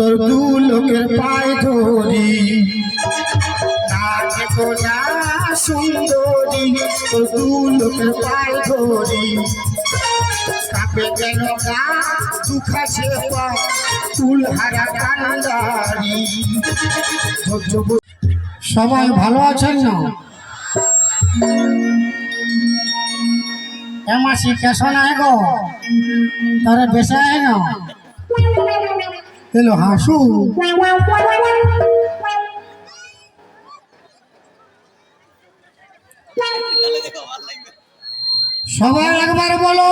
তোর দু লোকের পায়ে ধরি। সুন্দরী তোর দু লোকের পায়ে ধরি। কাপে যেন গা দুখাছে পা চুল হারা কান্দারি। সবাই ভালো আছেন না? এমাসি কেশো নাই গো তারা বেসায় না? এলো হাসু সবাই একবার বলো,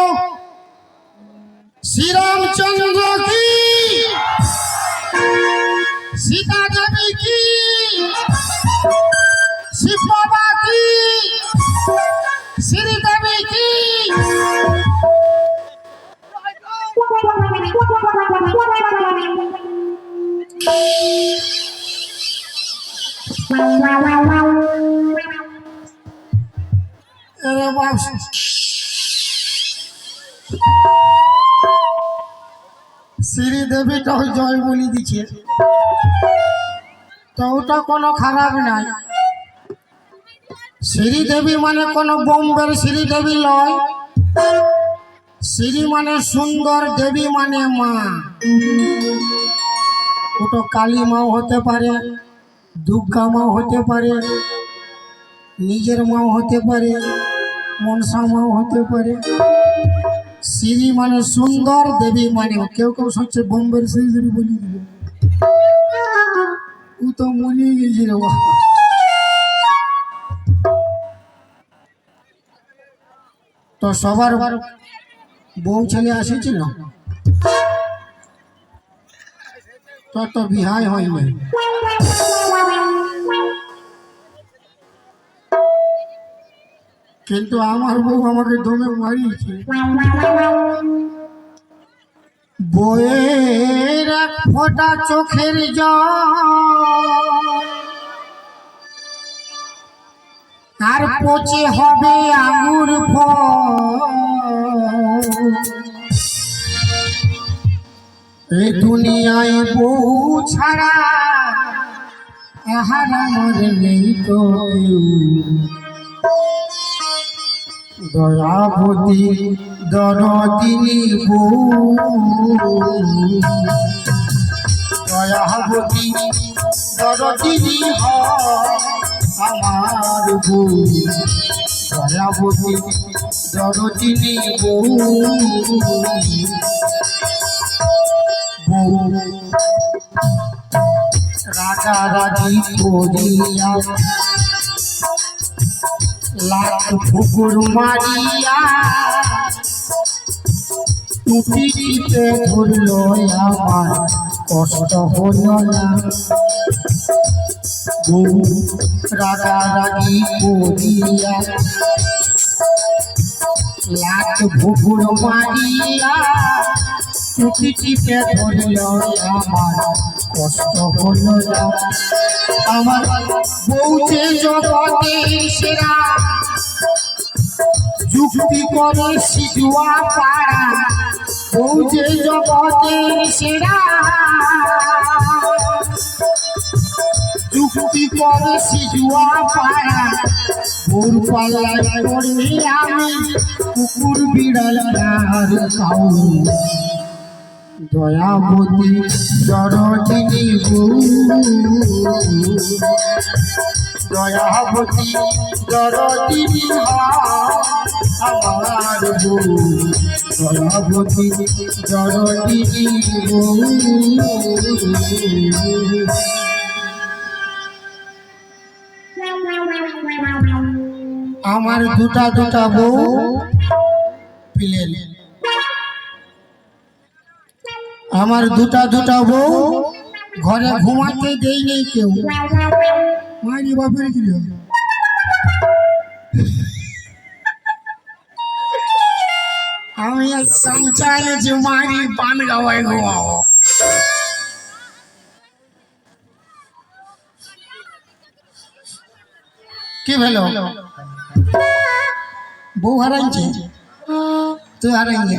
শ্রীরামচন্দ্র কি? সীতা দেবী কি? শিব বাবা কি? শ্রীদেবী কি? শ্রীদেবীটাও জয় বলি দিচ্ছে। তো ওটা কোনো খারাপ নাই। শ্রীদেবী মানে কোনো বোম্বের শ্রীদেবী লয় শ্রী মানে সুন্দর দেবী মানে মা। ওটা কালী মাও হতে পারে, দুর্গা মাও হতে পারে, নিজের মাও হতে পারে, মনসা মাও হতে পারে। শ্রী মানে সুন্দর, দেবী মানে কেউ কেউ হচ্ছে বোম্বের শ্রী দেবী বলি দিবে। ও তো মনে গেছিল তো সবার বউ ছেলে আসেছিল? তো তো বিহাই হয় নাই কিন্তু আমার বউ আমাকে দমে মারিয়েছে। বইয়ের এক ফোঁটা চোখের জল। আর পচে হবে আঙুর ফল। এই দুনিয়ায় বউ ছাড়া আহার আমার নেই তো। দয়াবতী দরদিনী বউ। দয়াবতী দরদিনী আমার বউ। দয়াবতী দরদিনী বউ। রাগারাগি করিয়া লাখ পুকুর মারিয়া টুপি টিপে ধরল আমার কষ্ট হল না। বউ রাগারাগি করিয়া লাখ পুকুর মারিয়া টুপি টিপে ধরল আমার কষ্ট হল না। আমার বউ যে জগতে সেরা। যুক্তি করে সিজুয়া পাড়া। বউ যে জগতে সেরা। যুক্তি করে সিজুয়া পাড়া। পাল্লায় পড়ে আমি কুকুর বিড়াল আর খাও দয়াবতী জরদিনী দয়াবতী জরদিনী আমার দয়াবতী জরদিনী আমার দুটা দুটা বউ পিলেন। আমার দুটা দুটা বউ ঘরে ঘুমাতে দেই নেই কেউ। মারি বাপের আমি সঞ্চালে যে মারি পান গাওয়ায় ঘুমাবো কি ভেলো বউ হারাইছে? তুই হারাইছে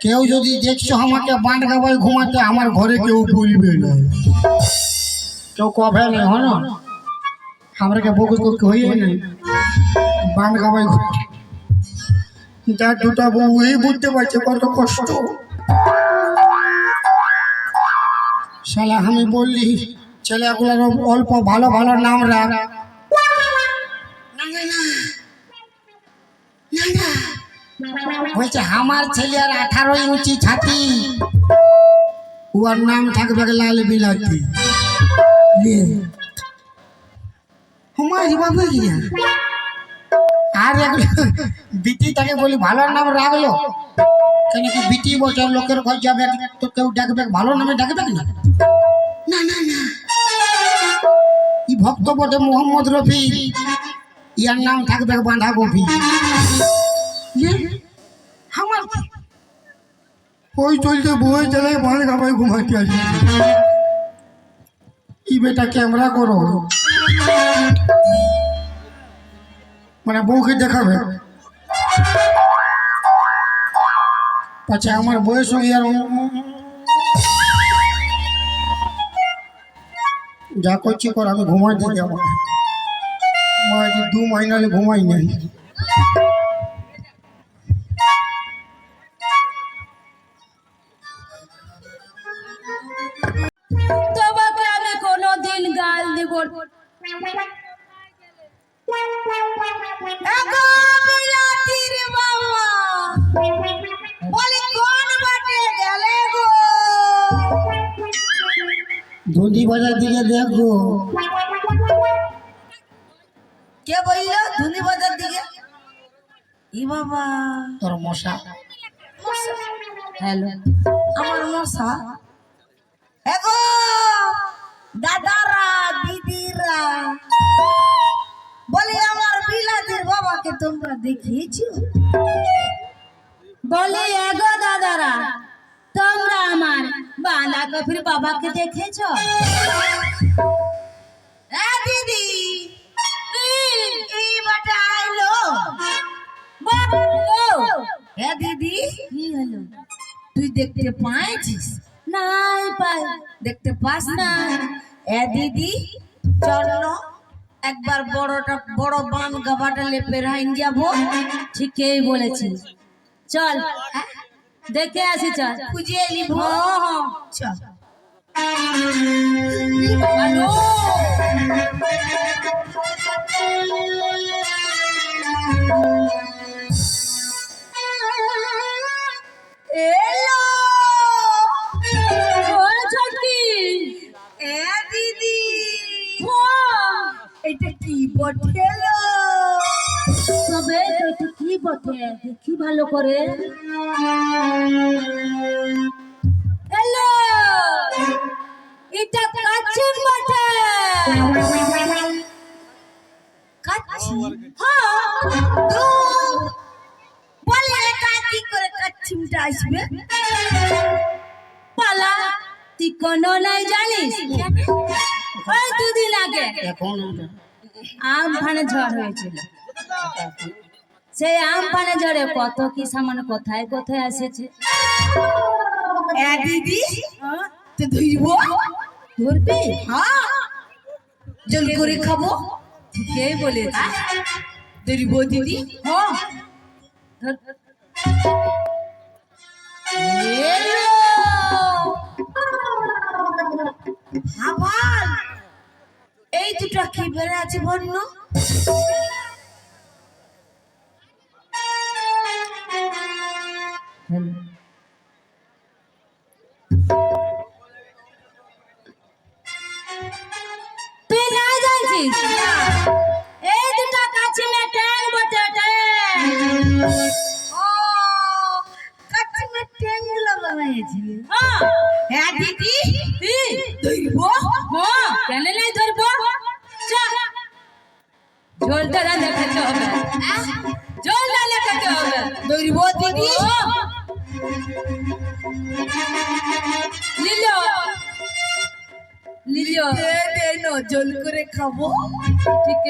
কেউ যদি দেখছ আমাকে বাঁধ গাবাই ঘুমাতে আমার ঘরে কেউ বলবে না। কেউ কবে নেই হয় না? আমরাকে বকু করতে হইয়ে নেই বাঁধ গাবাই যা দুটা বউ এই বুঝতে পারছে কত কষ্ট। শালা আমি বললি ছেলেগুলোর অল্প ভালো ভালো নাম রাখ। না, না, না। না, না। বলছে আমার ছেলের আঠারো ইঞ্চি ছাতি। ওর নাম থাকবে লাল বিলাতি। কি আর বিটি তাকে বলি ভালো নাম রাখল। কেন কি বিটি বছর লোকের ঘর যাবে, তো কেউ ডাকবে ভালো নামে ডাকবে না না না না। ভক্ত বটে মোহাম্মদ রফি, ইয়ার নাম থাকবে বাঁধাকপি ওই চলতে বই চলে বাঁধ গাবাই ঘুমাতে আসি। ই বেটা ক্যামেরা করো? মানে বউকে দেখাবে? পাছে আমার বয়স হয়ে আর যা করছি কর, আমি ঘুমাই দিতে আমার দু মাইনালে ঘুমাই নাই। ধুলি বাজার দিকে দেখো। কে বলল? ধুনি বাজার দিকে? ই বাবা। তোর মশা। হ্যালো। আমার মশা। এগো! দাদারা দিদিরা। বলে আমার বিলাতির বাবাকে তোমরা দেখিয়েছো? বলে এগো দাদারা। তোমরা আমার বাঁধাকপির বাবাকে দেখেছ? দিদি দিদি তুই দেখতে পাইছিস? নাই পাই। দেখতে পাস না? এ দিদি, চলো, একবার বড়টা, বড় বান গাবাটা লেপে রাইন যাব। ঠিকই বলেছিস। চল। দেখে আসি চল। খুঁজে নিব চল। হ্যালো এলো কি দেখি ভালো করে? হ্যালো এটা কাচিম বটে কাচি? হ্যাঁ। তো বলে এটা কি করে কাচ্ছিমটা আসবে? পালা তুই কোনো নাই জানিস? ওই দুদিন আগে। আম ফানে ঝড় হয়েছিল। সেই আম ফানে ঝড়ে কত কি সামান কোথায় কোথায় এসেছে? এ দিদি ধুইব ধরবি? হ্যাঁ। জল করে খাব। ঠিকই বলেছিস ধরিব দিদি। হ্যাঁ। আবার এই দুটো কি বেড়ে আছে বন্য? তুই না জানছিস এই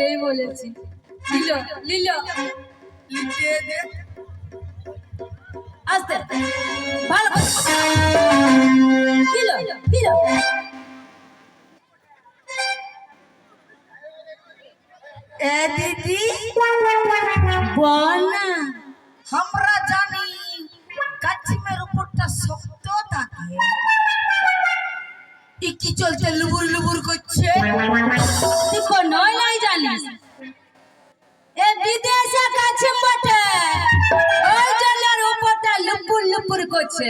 ঠিকই বলেছি। লিলো লিলো। দে দে। আস্তে। ভালো কিলো কিলো এ দিদি, বল আমরা জানি কাচিমের উপরটা শক্ত থাকে। ই কি চলছে? লুবুর লুবুর করছে? তুই কোনোই নাই জানিস এ বিদেশে কাছে বটে। ওই জলের উপরটা লুপুর লুপুর করছে।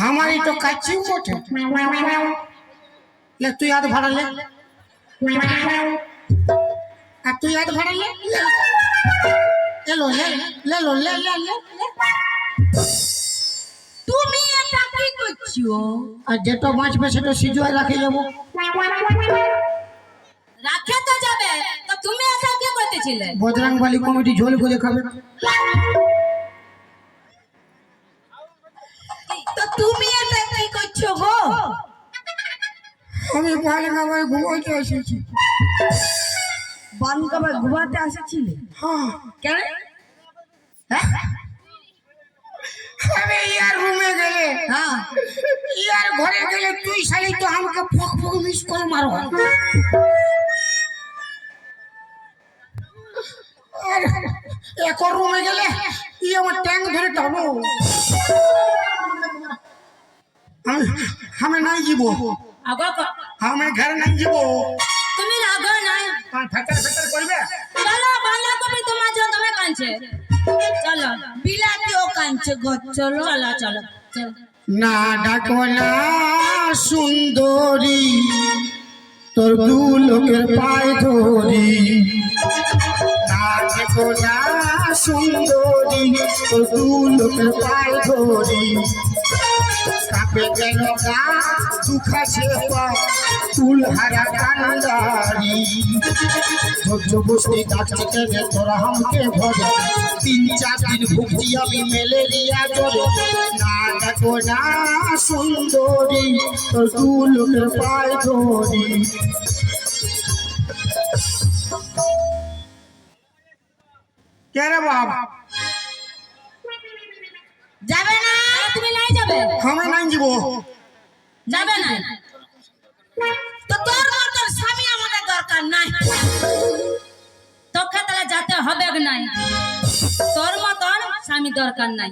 हमारी तो कच्ची मोट है ले तू याद भरा ले आ तू याद भरा ले ले ले लो ले ले लो ले ले ले তুমি এটা কি করছো আর যেটা বাঁচবে সেটা সিজুয়ায় রাখে যাবো রাখে তো যাবে তো তুমি করতেছিলে বজরং বালি কমিটি ঝোল করে খাবে। তো তুমি এটা কি করছ গো আমি ঘুমাইতে এসেছি। ঘুমাতে এসেছিলে হ্যাঁ। কেন? হ্যাঁ? আরে ইয়ার রুমে গেলে হ্যাঁ। ইয়ার ঘরে গেলে তুই শালি তো আমাকে ফক ফক মিস করে মারো। আর একর রুমে গেলে ই আমার ট্যাঙ্ক ধরে টানো। আমি নাই ক- আমি ঘরে নাই যাব তুমি রাগো নাই ফেটার ফেটার করবে? চলো ভালো করে তোমার জন্য তুমি কাঁদছে। চলো বিলাতিও কাঁদছে গো। চলো চলো চলো চলো। না ডাকো না সুন্দরী তোর দু লোকের পায়ে ধরি। না সুন্দরী তোর দু লোকের পায়ে ধরি কাপে গেল গা দুখাছে পা ফুল হারা কান্দারি। ধৈর্য বসতে ভরে তিন চার দিন ভুগছি আমি ম্যালেরিয়া জ্বরে। না সুন্দরী, তোর লোকের ধরি। কে রে বাপ? যাবে না। তুমি নাই যাবে। আমি নাই যাব। যাবে না। তো তোর মতন স্বামী আমাদের দরকার নাই। তোকে তাহলে যেতে হবে নাই? তোর মতন স্বামী দরকার নাই।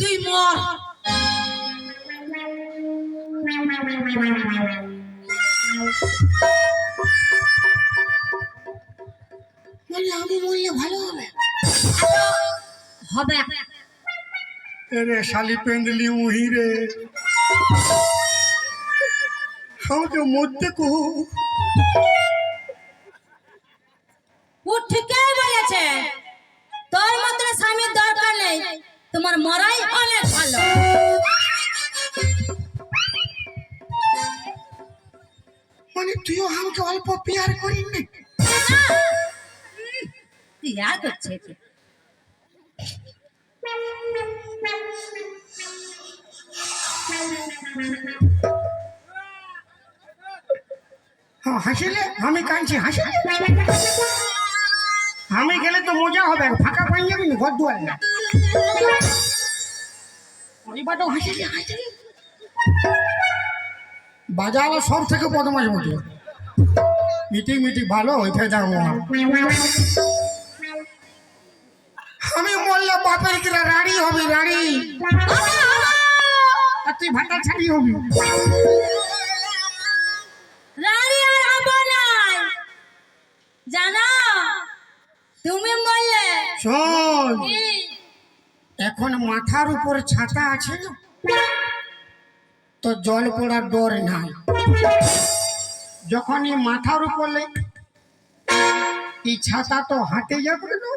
তুই মর। মানে আমি বললে ভালো হবে। হবে। রে শালি পেন্ডলি মুহি রে। আমাকে মরতে কো। ও ঠিকই বলেছে? তোর মতন স্বামীর দরকার নেই। তোমার মরাই অনেক ভালো। মানে তুইও আমাকে অল্প পেয়ার করিনি ইয়ার করছে কি? হ্যাঁ, হাসিলে আমি কাঁদছি হাসিলে আমি গেলে তো মজা হবে ফাঁকা পাই যাবি না ঘর দুয়ার না। এবারও হাসিলে হাসিলে। বাজালো সব থেকে বদমাস মতো মিটিং মিটিং ভালো ওই ফেদা তুই ভাটা ছাড়ি হবি। রানী আর হব নাই। তুমি বললে শোন। এখন মাথার উপর ছাতা আছে না? তো জল পড়ার ডর নাই। যখনই মাথার উপর এই ছাতা তো হাতে যাবে না।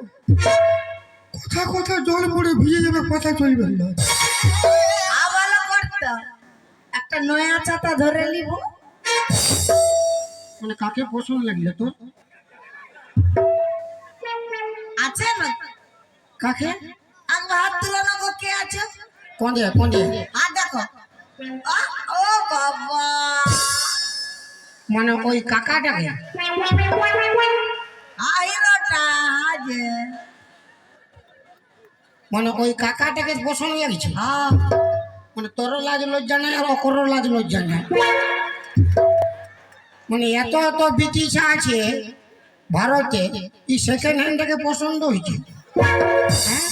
কথা কথা জল পড়ে ভিজে যাবে কথা চলবে? না একটা নয়া ছাতা ধরে নিব। মানে কাকে পছন্দ লাগল তোর? আছে না কাকে? আগে হাত তুলে না গো কে আছে? কোনে কোনে আর দেখো। ও বাবা। মানে ওই কাকাটাকে? আহিরটা যে মানে ওই কাকাটাকে পছন্দ লাগছে? হ্যাঁ মানে তোর লাজ লজ্জা নাই আর অকর লাজ লজ্জা নাই। মানে এত এত বিটিশা আছে ভারতে এই সেকেন্ড হ্যান্ডটাকে পছন্দ হয়েছে। হ্যাঁ?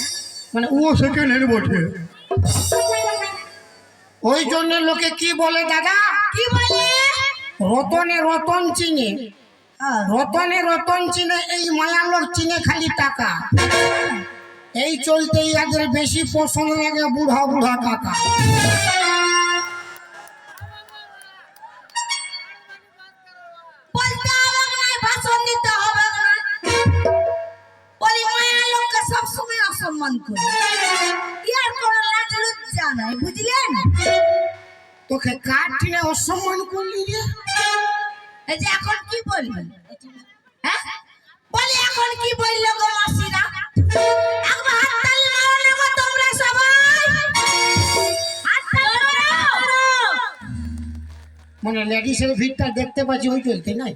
মানে ও সেকেন্ড হ্যান্ড বটে। ওই জন্য লোকে কি বলে দাদা? কি বলে? রতনে রতন চিনে। হ্যাঁ। রতনে রতন চিনে এই মায়া লোক চিনে খালি টাকা। এই চলতে ইয়াদের বেশি পছন্দ লাগে বুড়া বুড়া কাকা। তোকে অসম্মান করলি যে এখন কি হ্যাঁ? বলি এখন কি বলল? মানে লেডিসের ভিড়টা দেখতে পাচ্ছি ওই চলতে নাই